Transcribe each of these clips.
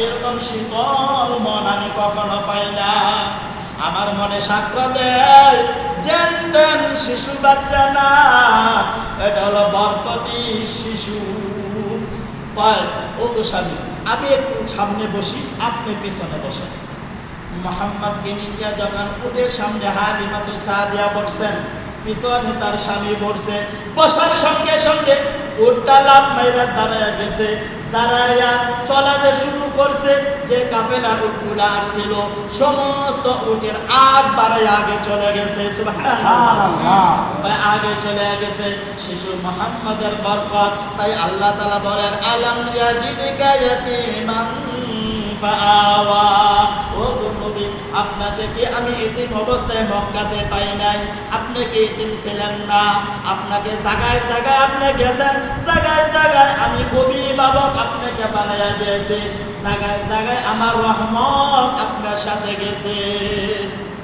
এরকম শীতল মন আমি কখনো পাই না। আমার মনে সাক্ষ্য দেয় যেন তেন শিশু বাচ্চা না, এটা হলো বরকতি শিশু। ও গো স্বামী, আমি একটু সামনে বসি, আপনি পিছনে বসেন। মোহাম্মদকে নিয়ে যখন উঠে সামনে হালিমাতু সাদিয়া বসছেন, পিছনে তার স্বামী বসছে বসার সঙ্গে সঙ্গে উঠটা লাভ মাইরা দাঁড়ায় গেছে। দাঁড়াইয়া চলা যে শুরু করছে যে কাফেলার উটগুলো আসছিল সমস্ত উটের আগ বাড়াই আগে চলে গেছে আগে চলে গেছে শিশু মোহাম্মদের বরফত তাই আল্লাহ তালা বলেন আলম ইয়াজিদিকা ইয়াতীমান? আপনাকে কি আমি এতিম অবস্থায় মক্কাতে পাই নাই? আপনি কি এতিম ছিলেন না? আপনাকে জায়গায় জায়গায় আপনি গেছেন জায়গায় জায়গায় আমি অভিভাবক আপনাকে বানাইয়া দিয়েছি। জায়গায় জায়গায় আমার রহমত আপনার সাথে গেছে।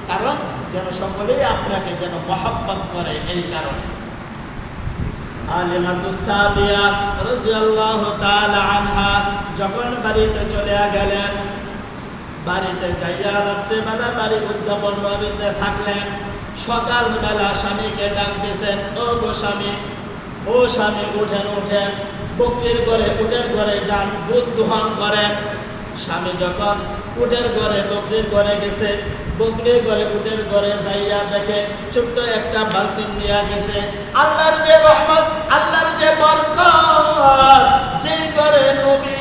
কারণ যেন সকলেই আপনাকে যেন মহাব্বত করে, এই কারণে। আলিমাতু সাদিয়া রাদিয়াল্লাহু তাআলা আনহা যখন বাড়িতে চলে গেলেন, বাড়িতে যাইয়া রাত্রেবেলা বাড়ি উদযাপন বাড়িতে থাকলেন। সকালবেলা স্বামীকে ডাক দিয়েছেন ও গো স্বামী, ও স্বামী, উঠেন উঠেন। বকরির ঘরে, উটের ঘরে যান দুধ দোহন করেন। স্বামী যখন উটের ঘরে, বকরির ঘরে গেছে, বকরির ঘরে উটের ঘরে যাইয়া দেখে ছোট্ট একটা বালতি নিয়ে গেছে। আল্লাহর যে রহমত, আল্লাহর যে বরকত, যে ঘরে নবী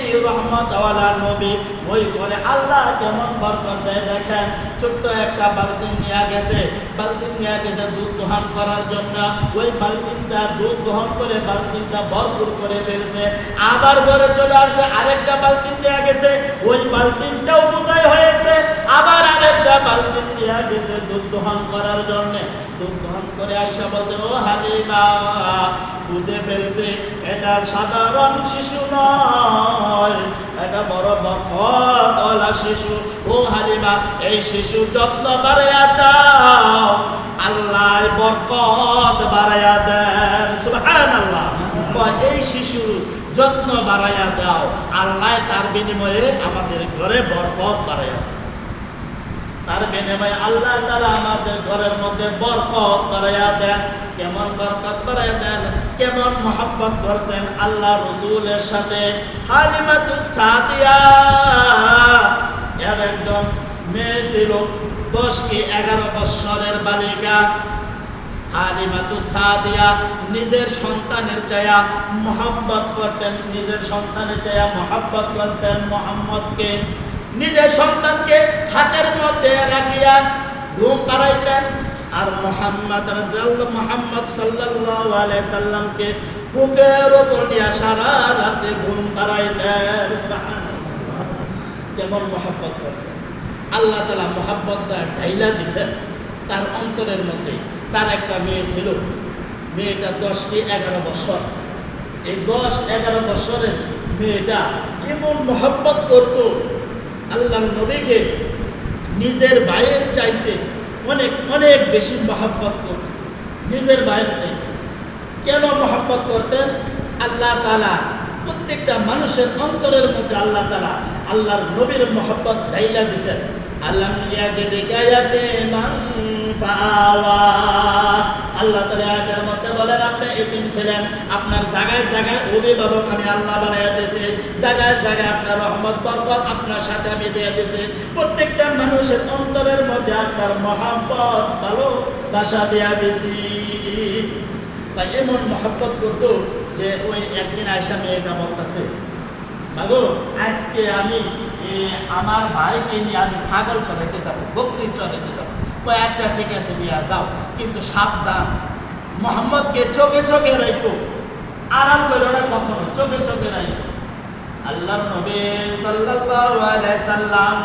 নবী, ওই ঘরে আল্লাহ কেমন বরকত দেয় দেখেন, ছোট্ট একটা বালতি নিয়ে গেছে। বালতি নিয়ে গেছে দুধ দোহন করার জন্য। ওই বালতিনটা দুধ দহন করে বালতিনটা ভরপুর করে ফেলছে। আবার ঘরে চলে আসছে আরেকটা বালতিন নিয়ে গেছে দুধ দহন করার জন্য। দুধ দহন করে আইসা বলতে, ও হালিমা, বুঝে ফেলছে, এটা সাধারণ শিশু নয়। এটা বড় বরকতওয়ালা শিশু। ও হালিমা, এই শিশু যত্ন বাড়াইয়া দাও। আল্লাহ বরকত বাড়াইয়া দেন। সুবহানাল্লাহ। কয়, এই শিশু যত্ন বাড়াইয়া দাও। আল্লাহ তার বিনিময়ে আমাদের ঘরে বরকত বাড়াইয়া দেন। তার বিনিময়ে আল্লাহ তারা আমাদের ঘরের মধ্যে বরকত বাড়াইয়া দেন, কেমন বরকত বাড়াইয়া দেন, কেমন মহব্বত করতেন আল্লাহ রসুলের সাথে। হালিমাতু সাদিয়া, এর একজন মেয়ে ছিল, দশ কি এগারো বৎসরের বালিকা। হালিমাতু সাদিয়া নিজের সন্তানের চায়া মোহাম্মত করতেন, নিজের সন্তানের চায়া মোহাম্মত করতেন মোহাম্মদকে। নিজের সন্তানকে হাতের মধ্যে রাখিয়া ঘুম পাড়াইতেন। আর মোহাম্মদ মোহাম্মদ আলাইহি সাল্লামকে বুকের ওপর নিয়ে সারা রাতে ঘুম পাড়াইতেন। কেমন মোহাব্বত করতেন। আল্লাহ তালা মোহাব্বত ঢাইলা দিছেন। তার অন্তরের মধ্যে তার একটা মেয়ে ছিল। মেয়েটা দশ কি এগারো বছর। এই দশ এগারো বছরের মেয়েটা এমন মোহাব্বত করত আল্লাহর নবীকে নিজের ভাইয়ের চাইতে অনেক অনেক বেশি মহাব্বত করত নিজের ভাইয়ের চাইতে। কেন মহাব্বত করতেন? আল্লাহ তালা প্রত্যেকটা মানুষের অন্তরের মধ্যে আল্লাহ তালা আল্লাহর নবীর মহব্বত ঢাইলা দিছেন। আল্লাহ মান ফাআওয়া। আল্লাহ তালা আয়াতের মধ্যে বলেন, আপনি এতিম ছিলেন, আপনার জায়গায় জায়গায় অভিভাবক আমি আল্লাহ বানাইয়া দিয়েছি। জায়গায় জায়গায় আপনার রহমত, বরকত আপনার সাথে আমি দিয়ে দিয়েছি। প্রত্যেকটা মানুষের অন্তরের মধ্যে আপনার মহাব্বত, ভালোবাসা দেয়া দিয়েছি। তাই এমন মহব্বত করতো যে ওই একদিন আয়সা মেয়েটা বলতেছে বাবু আজকে আমি আমার ভাইকে নিয়ে আমি ছাগল চড়াইতে যাব, বকরি চড়াইতে যাব। আচ্ছা ঠিক আছে নিয়ে যাও। কিন্তু সাবধান। মোহাম্মদকে চোখে চোখে রাখো আরাম করো না কখনো, চোখে চোখে রাখো আল্লাহ নবী সাল্লাল্লাহু আলাইহি সাল্লাম